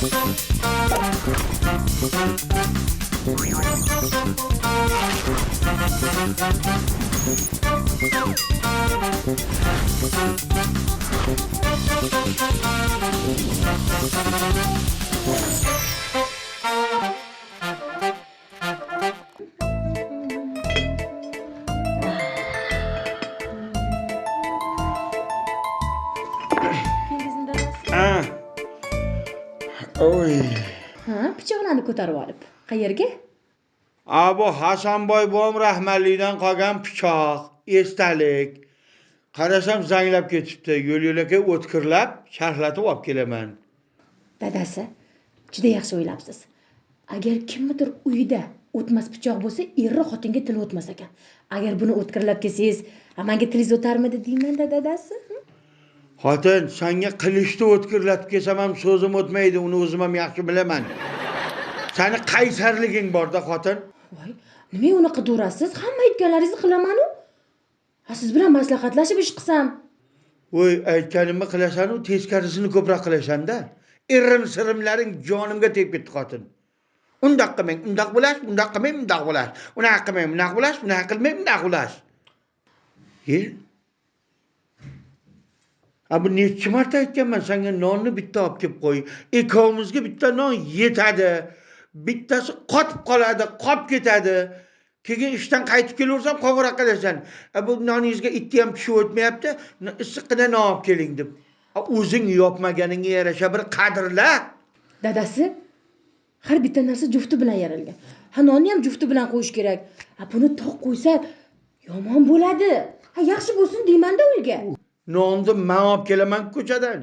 Ha. Ko'tarib olib qayerga A bu Hasanboy bom rahmatlidan qolgan pichoq, esdalik. Qarasam zanglab ketibdi. Yo'l yo'lakay o'tkirlab, sharhlatib olib kelaman. dadasi juda yaxshi o'ylabsiz agar kimnidir uyida o'tmas pichoq bo'lsa erri xotinga tili o'tmas ekan agar buni o'tkirlab kelsangiz "Ha, manga tilingiz o'tarmidi deymanda dadasi Xotin, senga qilishni o'tkirlatib kelsam ham so'zim o'tmaydi, uni o'zim ham yaxshi bilaman. Sani qaysarliging borda xotin. voy nimaga unaqa qilaverasiz hamma aytganlaringizni qilamanu ha siz bilan maslahatlashib ish qilsam Voy, aytganimni qilasan-u, teskarisini ko'proq qilasan-da. Irim sirimlaring jonimga tegib ketdi xotin. Undoq qilmang, undoq bo'lash, undoq qilmang, undoq bo'lash. Unaqa qilmang, bunaqa bo'lash, bunaqa qilmang, bunaqa bo'lash. E? A bu necha marta aytganman senga nonni bitta olib kelib qo'y. Ikkovimizga bitta non yetadi. Bittasi qotib qoladi, qolib ketadi. Keyin ishdan qaytib kelaversam qo'ng'iroq qilasan. A bu noningizga itti ham pishib o'tmayapti. Issiqqina non olib keling deb. A, O'zing yopmaganingga yarasha bir qadrla. dadasi har bitta narsa jufti bilan yaralgan ha nonni ham jufti bilan qo'yish kerak ha buni toq qo'ysa yomon bo'ladi ha yaxshi bo'lsin deymanda uyga Nonni men olib kelaman ko'chadan.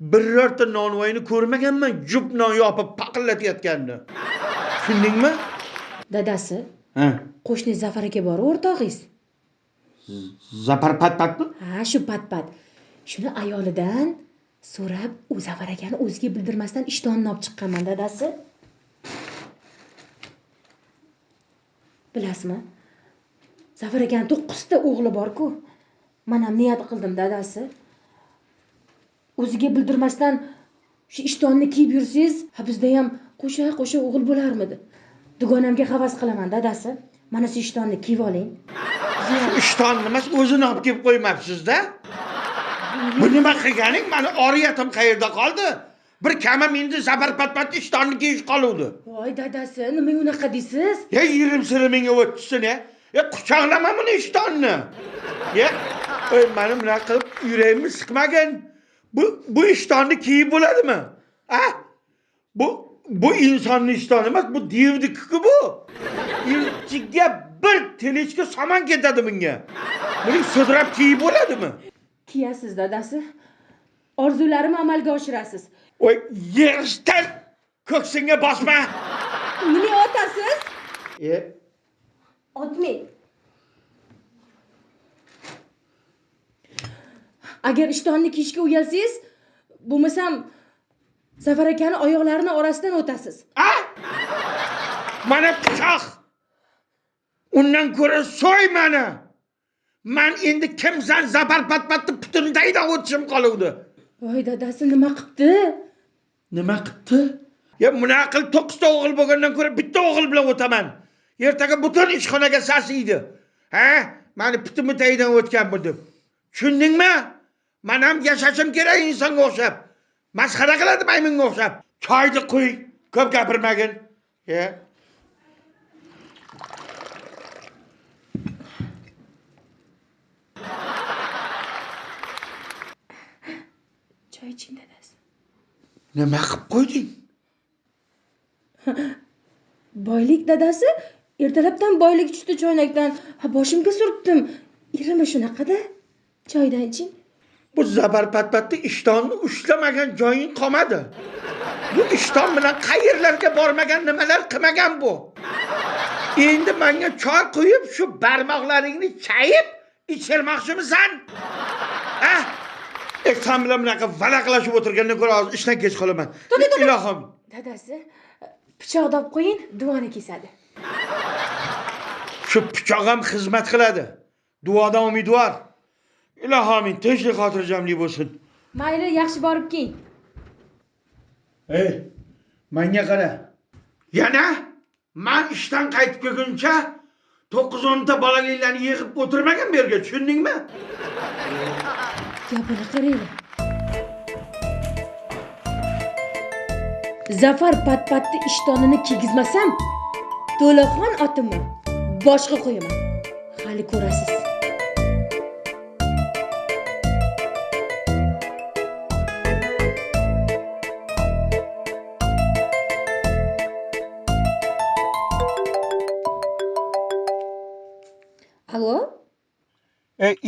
Birorta nonvoyni ko'rmaganman jup non yopib paqillatayotganini. Tushundingmi? dadasi Ha. qo'shni zafar aka bor o'rtog'ingiz Zapar pat patmi? ha shu pat pat shuni ayolidan so'rab u zafar akani o'ziga bildirmasdan ishtonni olib chiqqanman dadasi bilasizmi zafar akani to'qqizta o'g'li borku man ham niyat qildim dadasi o'ziga bildirmasdan shu ishtonni kiyib yursangiz ha bizda ham qo'sha qo'sha o'g'il bo'larmidi dugonamga havas qilaman dadasi mana shu ishtonni kiyib oling Ishtonni emas, o'zini olib kelib qo'ymabsiz-da. Bu nima qilganing? Mani oriyatim qayerda qoldi? Bir kamim endi zapar pat pat ishtonni kiyish qoluvdi. voy dadasi nima unaqa deysiz Ya yirim sirimingga o'tsin ya. Ya quchoqlama buni ishtonni. Ey mani bunaqa qilib yuragimni siqmagin. Bu bu ishtonni kiyib bo'ladimi? Ha? Bu bu insonni ishtoni emas, bu devniki bu. Ichiga bir telichka saman ketadi bunga. Buni sudrab kiyib bo'ladimi? kiyasiz dadasi orzularimni amalga oshirasiz Voy, yig'ishdan ko'ksingga bosma. nima otasiz E, otmang agar ishtonni kiyishga uyalsangiz bo'lmasam zafar akani oyoqlarini orasidan o'tasiz Ha? Mana pichoq. Undan ko'ra so'y mani. Man endi kimsan zapar patpatni putini taydan o'tishim qoluvdi. voy dadasi nima qilibdi Nima qilibdi? Ya bunaqa qilib to'qqizta o'g'il bo'lgandan ko'ra bitta o'g'il bilan o'taman. Ertaga butun ishxonaga sasiydi. Ha? Mani putimni taydan o'tgan bu deb. Tushundingmi? Men ham yashashim kerak insonga o'xshab. Masxara qiladi maymunga o'xshab. Choyni qo'y, ko'p gapirmagin. Ya. choy iching dadasi Nima qilib qo'yding? boylik dadasi ertalabdan boylik tushdi choynakdan boshimga surtdim irimi shunaqada choydan iching Bu zabar patpatni ishtonni ushlamagan joying qolmadi. Bu ishton bilan qayerlarga bormagan nimalar qilmagan bu. Endi menga choy quyib shu barmoqlaringni chayib ichirmoqchimisan? Ha? E, sen bilan bunaqa valaqlashib o'tirgandan ko'ra hozir ishdan kech qolaman. Ilohim. dadasi pichoqni olib qo'ying duvoni kesadi Shu pichoq ham xizmat qiladi. Duodan umidvor. Ilohim tinchlik xotirjamlik bo'lsin. mayli yaxshi borib kiyin Ey, Menga qara. Yana men ishdan qaytib kelguncha 9-10 ta bolaliklarni yig'ib o'tirmagan bu yerga, tushundingmi? gapini qaranglar zafar pat patni ishtonini kiygizmasam to'laxon otimni boshqa qo'yaman hali ko'rasiz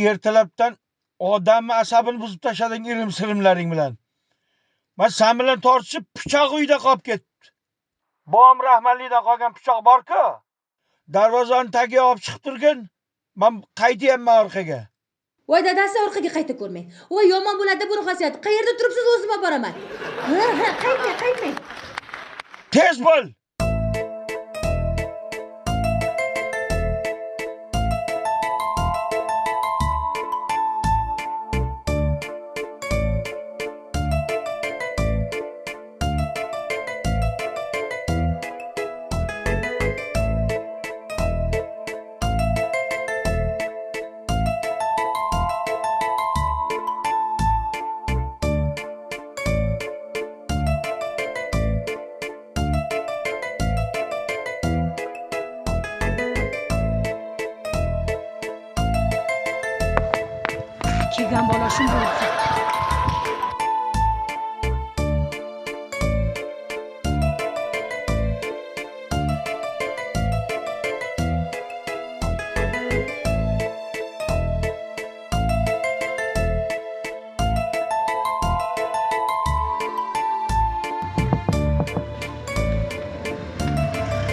Ertalabdan odamni asabini buzib tashlading irim sirimlaring bilan. Men sen bilan tortishib pichoq uyda qolib ketdi. Bom rahmatlidan qolgan pichoq bor-ku. Darvozani tagiga olib chiqib turgin. Men qaytyapman orqaga. voy dadasi orqaga qayta ko'rmang voy yomon bo'ladi buni xosiyati qayerda turibsiz o'zim olib boraman ha ha qaytmang qaytmang Tez bo'l.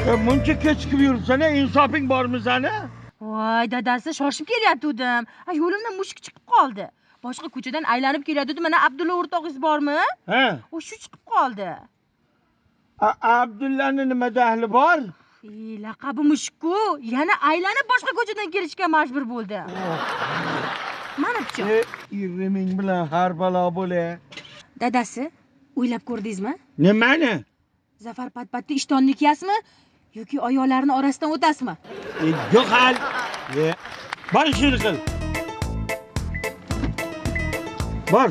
E, muncha kechikib yuribsan, insofing bormi sani? voy dadasi shoshib kelayotgandim a yo'limdan mushuk chiqib qoldi boshqa ko'chadan aylanib kelayotgandim mana abdulla o'rtog'ingiz bormi Ha? shu chiqib qoldi Abdullani nima dahli bor? e laqabi mushukku yana aylanib boshqa ko'chadan kelishga majbur bo'ldi mana pichoq E, iriming bilan har balo bo'la. dadasi o'ylab ko'rdingizmi Nimani? zafar pat patni ishtonni kiyasizmi yoki oyoqlarini orasidan o'tasizmi E, yo'q hal. E, bor ishini qil. Bor,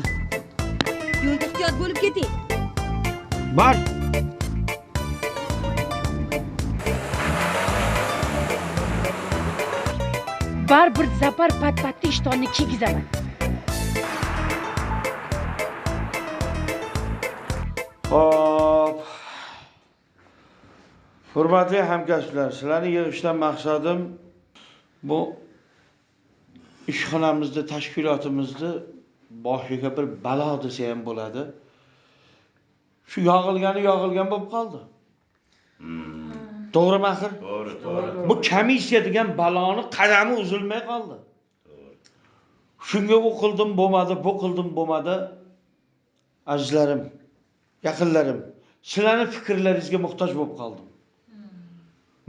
yo'lda ehtiyot bo'lib keting bor. baribir zafar pat patni ishtonni kiygizaman Hop. Hurmatli hamkasblar, sizlarni yig'ishdan maqsadim bu ishxonamizni, tashkilotimizni boshiga bir balo desa ham bo'ladi. Shu yog'ilgani yog'ilgan bo'lib qoldi. To'g'rimi axir? To'g'ri, to'g'ri. Bu komissiya degan baloni qadami uzilmay qoldi. Shunga u qildim bo'lmadi, bu qildim bo'lmadi. Azizlarim, yaqinlarim, sizlarni fikrlaringizga muhtoj bo'lib qoldim.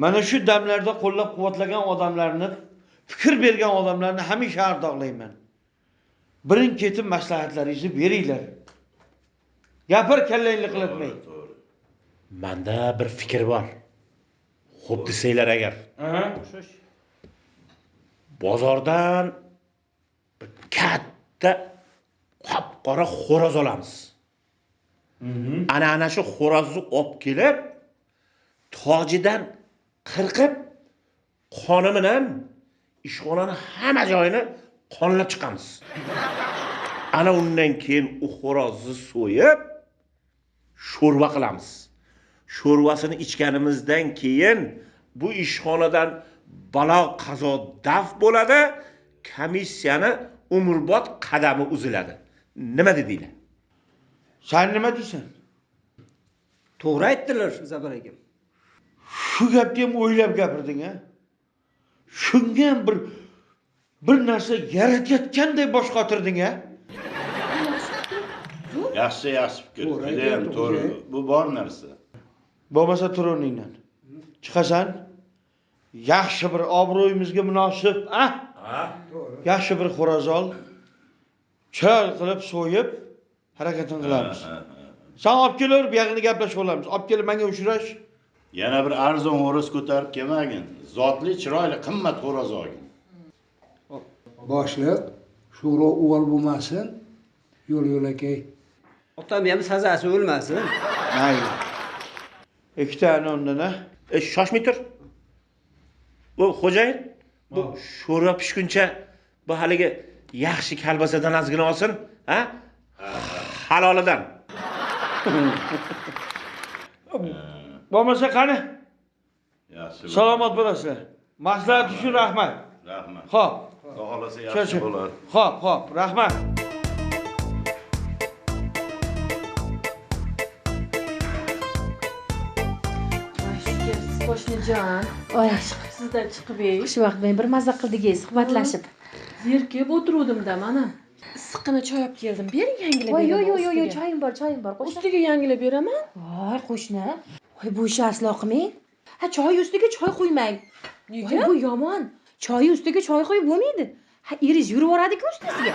Mana shu damlarda qo'llab-quvvatlagan odamlarni, fikr bergan odamlarni hamisha ardoqlayman. Birin-ketin maslahatlaringizni beringlar. Gapir kallangni qilatmay. To'g'ri. Manda bir fikr bor. Xo'p desanglar agar bozordan bir katta qop-qora xo'roz olamiz. Ana ana shu xo'rozni olib kelib, tojidan qirqib, qoni bilan ishxonani hamma joyini qonlab chiqamiz. Ana undan keyin u xo'rozni so'yib, sho'rva qilamiz. Sho'rvasini ichganimizdan keyin bu ishxonadan balo qazo daf bo'ladi, komissiyani umrbod qadami uziladi. Nima dedinglar? Sen nima deysan? to'g'ri aytdilar zafar akam Shu gapni ham o'ylab gapirding a? Shunga ham bir bir narsa yaratayotganday bosh qotirding a? yaxshi yaxshi fikr To'g'ri judayam to'g'ri bu bor narsa Bo'lmasa tur o'rningdan. Chiqasan. Yaxshi bir obro'yimizga munosib, a? Yaxshi bir xo'roz ol. Chal qilib so'yib harakatini qilamiz. Sen olib kelaver, bu yog'ini gaplashib olamiz. Olib kelib menga uchrash. Yana bir arzon xo'roz ko'tarib kelmagin. Zotli, chiroyli, qimmat xo'roz olgin. boshliq sho'ro o'g'il bo'lmasin yo'l yo'lakay otam ham sazasi o'lmasin Mayli. Ikkita nondan a. E, shoshmay tur. Bu xo'jayin, bu sho'rva pishguncha bu haligi yaxshi kalbasadan ozgina olsin, ha? Halolidan. Bo'lmasa qani? Yaxshi. Salomat bo'lasizlar. Maslahat uchun rahmat. Rahmat. Xo'p. Xohlasa yaxshi bo'ladi. Xo'p, xo'p, rahmat. qo'shnijon Oy, sizdan chiqib ey xushvaqt men bir maza qildik suhbatlashib. zerikib o'tiruvdimda mana issiqqina choy olib keldim bering yangilab Voy, yo'q, beraman yo'q, yo'q, yo'q, ustiga. choyim bor, choyim bor. Qo'shni. ustiga yangilab beraman Voy, qo'shni. Voy, bu ishni aslo qilmang. Ha, choy ustiga choy qo'ymang. Voy, nega bu yomon. Choy ustiga choy qo'yib bo'lmaydi. Ha, iriz yurib boradi-ku ustisiga.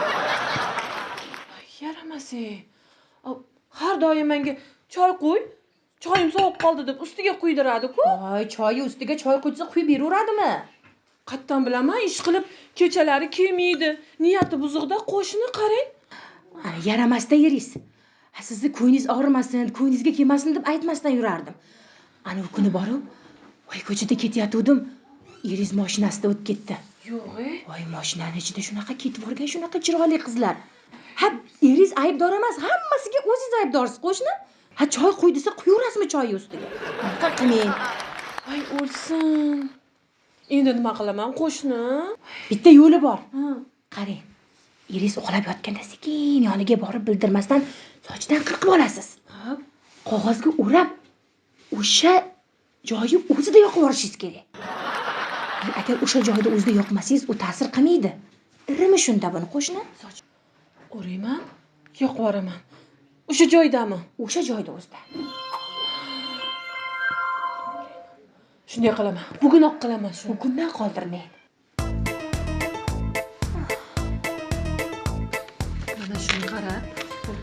yaramas ey Au, har doim menga choy qo'y choyim sovib qoldi deb ustiga quydiradi-ku Voy, choyi ustiga choy quysa quyib beraveradimi? qayerdan bilaman ish qilib kechalari kelmaydi niyati buzuqda qo'shni qarang yaramasda iriz. Sizni ko'nglingiz og'rimasin, ko'nglingizga kelmasin deb aytmasdan yurardim. Ana u kuni borib, voy ko'chada ketayotgandim. Iriz mashinasida o'tib ketdi. yo'q ey Voy, mashinani ichida shunaqa ketib borgan, shunaqa chiroyli qizlar. Ha, eringiz aybdor emas, hammasiga o'zingiz aybdorsiz, qo'shni. Ha, choy qo'y desa quyurasizmi choy ustiga? Bunaqa qilmang. voy o'lsin endi nima qilaman qo'shni Bitta yo'li bor. Qarang. Eringiz uxlab yotganda sekin yoniga borib bildirmasdan sochidan qirqib olasiz. Qog'ozga o'rab o'sha joyi o'zida yoqib yuborishingiz kerak. Agar o'sha joyda o'zida yoqmasangiz, u ta'sir qilmaydi. Irimi shunda buni qo'shni? o'rayman yoqib yuboraman o'sha joydami O'sha joyda o'zida. shunday qilaman bugunoq qilaman shuni Bugundan qoldirmang.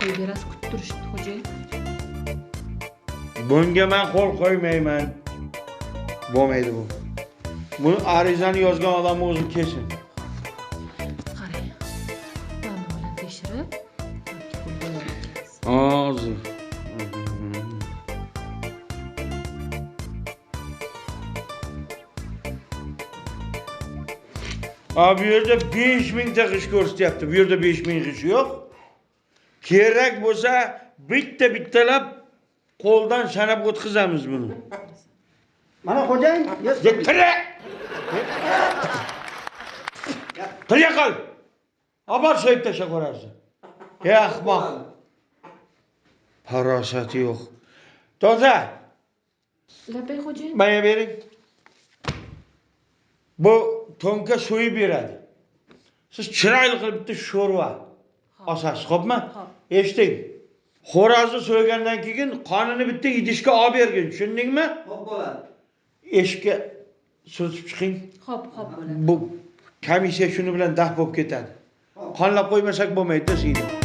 Qo'yib berasiz kutib turishibdi xo'jayin Bunga men qo'l qo'ymayman. Bo'lmaydi bu. Buni arizani yozgan odam o'zi kelsin. qarang mana bilan tekshirib Hozir. A bu yerda 5000 ta g'ish ko'rsatyapti. Bu yerda 5000 g'ish yo'q. Kerak bo'lsa bitta bittalab qo'ldan sanab o'tkazamiz buni. mana xo'jayin Tira! Tira qol. Obor so'yib tashlab qo'yarsan. Ey ahmoq. Farosati yo'q. Toza, labay xo'jayin manga bering. Bu to'nka so'yib beradi. Siz chiroyli qilib bitta sho'rva olasiz, xo'pmi? Eshiting. Xo'rozni so'ygandan keyin qonini bitta idishga olib bergin, tushundingmi? ho'p bo'ladi Eshikka surtib chiqing. hop hop bo'ladi Bu komissiya shuni bilan daf bo'lib ketadi. Qonlab qo'ymasak bo'lmaydi-da seni.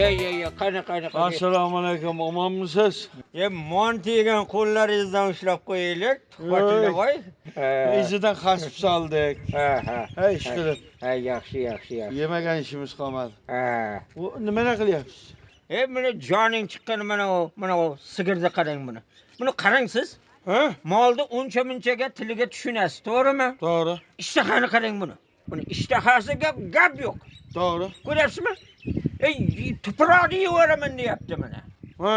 Ye ye ye qani qani qani Assalomu alaykum, omonmisiz? ye mon tegan qo'llaringizdan ushlab qo'yaylik tuhfatinglar voy Izidan xasib soldik. ha ha Hey, qilib. ha yaxshi yaxshi yaxshi Yemagan ishimiz qolmadi. ha Bu nimalar qilyapsiz? e mana joning chiqqan mana u mana u sigirni qarang buni buni qarang siz Ha? molni uncha munchaga tiliga tushunasiz to'g'rimi To'g'ri. ishtahani qarang buni buni ishtahasiga gap yo'q. To'g'ri. Ko'ryapsizmi? Ey tuproqni yuvaraman deyapti mana. Ha.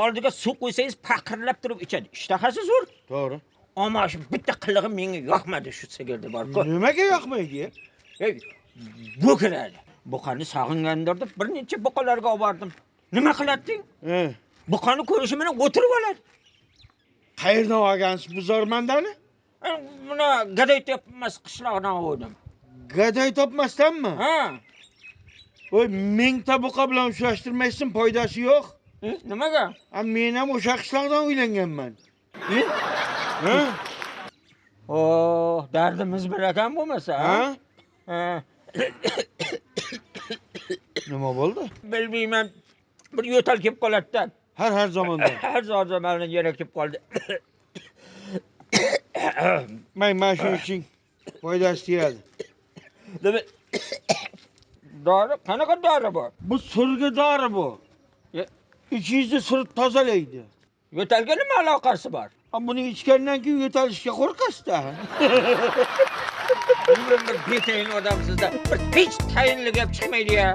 Oldiga suv qo'ysangiz paqirlab turib ichadi. Ishtahasi zo'r. To'g'ri. Ammo shu bitta qilig'i menga yoqmadi shu sigirni borku. Nimaga yoqmaydi ey bo'kiradi. Buqani sog'ingandir deb bir necha buqalarga olib bordim. Nima qilading? He. buqani ko'rishi bilan o'tirib oladi. Qayerdan olgansiz? Bu zormandani buni gaday tepmas qishloqdan oldim gaday topmasdanmi? Ha. Voy mingta buqa bilan uchrashtirmaysan foydasi yo'q. Nimaga? Men ham o'sha qishloqdan uylanganman. Ha o dardimiz bir ekan bo'lmasa ha? Ha? Nima bo'ldi? Bilmayman bir yo'tal kelib qoladida. Har har zamonda. Har zamonda yana kelib qoldi may mana shu iching foydasi tegadi nima dori qanaqa dori bu. Bu surgi dori bu. Ye- ichingizni surib tozalaydi yo'talga nima aloqasi bor buni ichgandan keyin yo'talishga qo'rqasizda bir bir betayin odamsizda bir hech tayinli gap chiqmaydi ya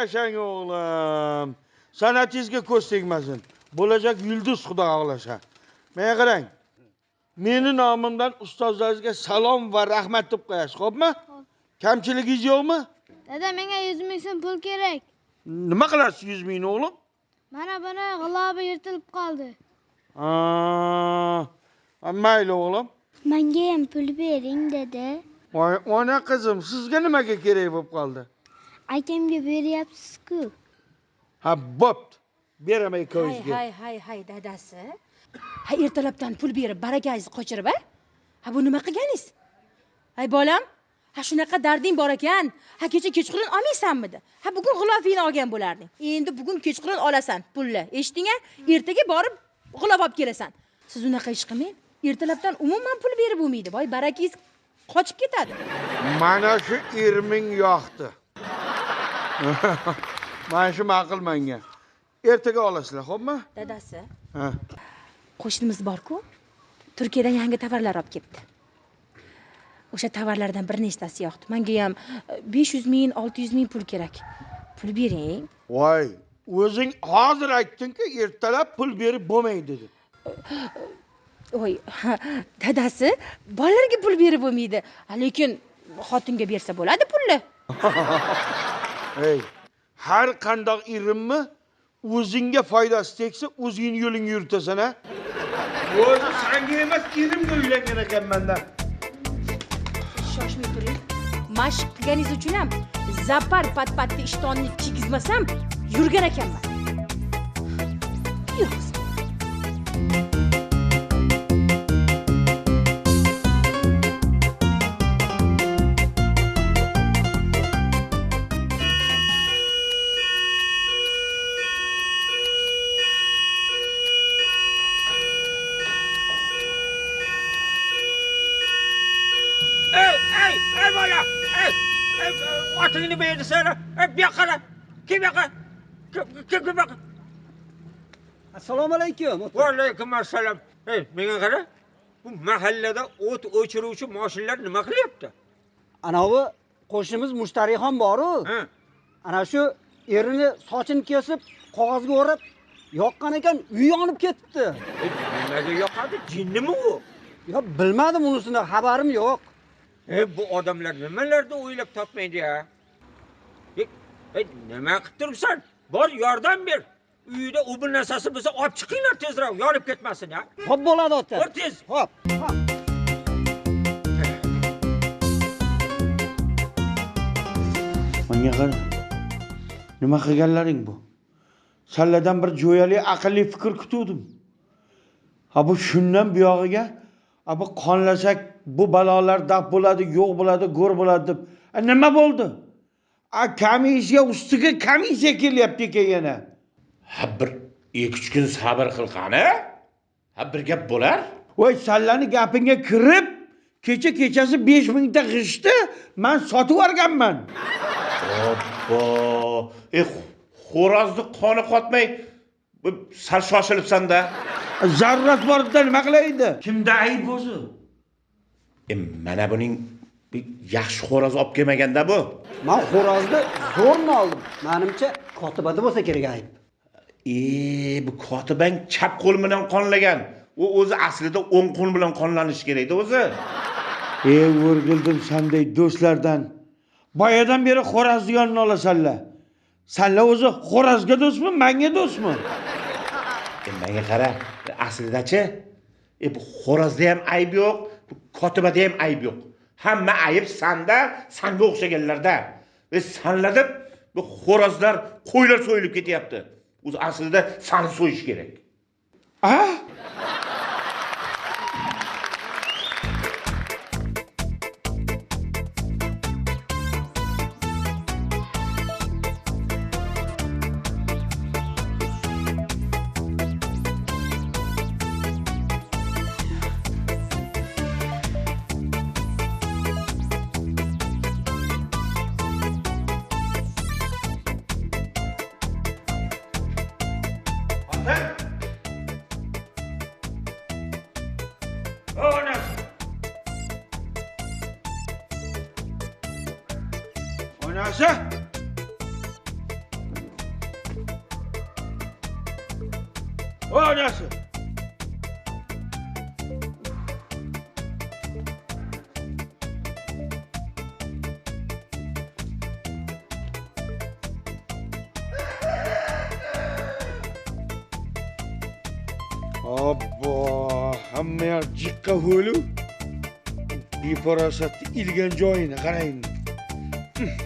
yashang o'g'lim. San'atingizga ko'z tegmasin. Bo'lajak yulduz xudo xohlasa. Menga qarang meni nomimdan ustozlaringizga salom va rahmat deb qo'yasiz xo'pmi kamchiligingiz yo'qmi? Dada menga 100 ming so'm pul kerak. nima qilasiz yuz mingni o'g'lim? Mana buni g'ilobi yirtilib qoldi. Mayli o'g'lim. Menga ham pul bering dada. voy ona qizim sizga nimaga kerak bo'lib qoldi Akamga beryapsiz-ku. ha bo'pti beraman hay ikkovingizga hay hay hay dadasi. Ha ertalabdan pul berib barakangizni qochirib a ha bu nima qilganingiz? Hay bolam ha shunaqa darding bor ekan. Ha kecha kechqurun olmaysanmidi? Ha bugun g'ilofingni olgan bo'larding. Endi bugun kechqurun olasan pulni. Eshitding a ertaga borib g'ilof olib kelasan. Siz unaqa ish qilmang. Ertalabdan umuman pul berib bo'lmaydi. Voy barakangiz qochib ketadi. Mana shu erming yoqdi mana shu ma'qul menga. Ertaga olasizlar xo'pmi dadasi. Ha. Qo'shnimiz borku turkiyadan yangi tovarlar olib kelibdi. O'sha tovarlardan bir nechtasi yoqdi. Manga ham besh yuz ming olti yuz ming pul kerak. Pul bering voy o'zing hozir aytdingku ertalab pul berib bo'lmaydi deb voy dadasi bolalarga pul berib bo'lmaydi. Lekin xotinga bersa bo'ladi pulni ey har qandoq irimmi o'zingga foydasi tegsa o'zingni yo'lingga yuritasan a o'zi sanga emas erimga uylangan ekanmanda shoshmay turing mashq qilganingiz uchun ham zapar pat patni ishtonni kiygizmasam yurgan ekanman yur qizim. Otingni berdi sana ey bu yoqqa qara kim bu yoqqa? Kim bu yoqqa? Assalomu alaykum va alaykum assalom ey menga qara bu mahallada o't o'chiruvchi mashinalar nima qilyapti? Anavi qo'shnimiz mushtariyxon boru. Ana shu erini sochini kesib qog'ozga o'rab yoqqan ekan uyi yonib ketibdi. Ey, nimaga yoqadi? Jinnimi u? Yo bilmadim unisidan xabarim yo'q ey bu odamlar nimalarni o'ylab topmaydi ya? Ey ey, nima qilib turibsan? Bor yordam ber. Uyida u bir narsasi bo'lsa olib chiqinglar tezroq yonib ketmasin ya. Xo'p bo'ladi ota bor tez. Ho'p menga qara nima qilganlaring bu? Salladan bir jo'yali aqlli fikr kutuvdim. Ha bu shundan buyog'iga ha bu qonlasak bu balolar daf bo'ladi yo'q bo'ladi go'r bo'ladi deb. A, nima bo'ldi? A komissiya ustiga komissiya kelyapti ekan yana. Ha bir ikki uch kun sabr qil qani. Ha bir gap bo'lar. Voy sallani gapingga kirib kecha kechasi besh mingta g'ishtni man sotib yuborganman. Obbo. E xo'rozni qoni qotmay bu sal shoshilibsanda. Zarurat borida nima qilaydi kimda ayb o'zi e mana buning yaxshi xo'roz olib kelmaganda bu. Man xo'rozni zo'rni oldim. Manimcha kotibada bo'lsa kerak ayb. E bu kotibang chap qo'l bilan qonlagan. U o'zi aslida o'ng qo'l bilan qonlanishi kerakda o'zi. Ey o'rgildim sanday do'stlardan. Boyadan beri xo'razni yonini olasanlar sanlar o'zi xo'razga do'stmi manga do'stmi? E menga qara aslidachi e bu xo'rozda ham ayb yo'q kotibada ham ayb yo'q. Hamma ayb sanda sanga o'xshaganlarda sanlar deb bu xo'rozlar qo'ylar so'yilib ketyapti. O'zi aslida sani so'yish kerak. A obbo hammayoq jiqqa ho'lu befarosatni ilgan joyini qarang ha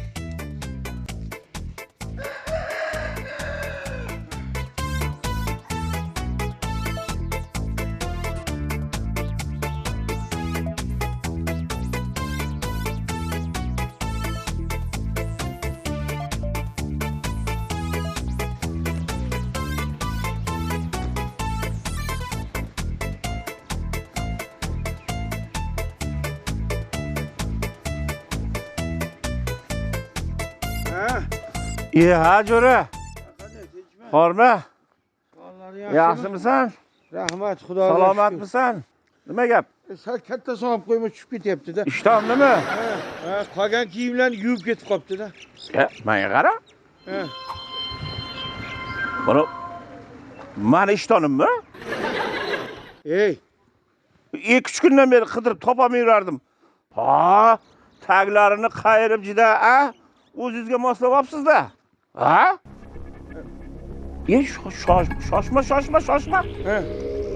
e ha jo'ra yaxshimi yaxshimisan rahmat xudoga salomatmisan nima gap? Shukr. sal katta solib qo'yma tushib ketyaptida ishtonnimi ha ha, qolgan kiyimlarni yuvib ketib qolibdida e menga qara. Ha buni mani ishtonimmi? Ey. Ikki uch kundan beri qidirib topolmay yurardim. Ha taglarini qayirib juda a o'zingizga moslab olibsizda? Ha? E sho- shosh- shoshma shoshma shoshma.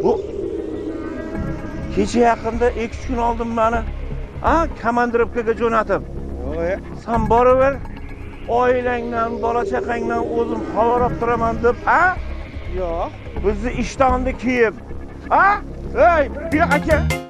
Bu kecha yaqinda ikki uch kun oldin mani a komandirovkaga jo'natib. San boraver oilangdan bola chaqangdan o'zim olib turaman deb a yo'q. Bizni ishtonni kiyib. A ey bu yoqqa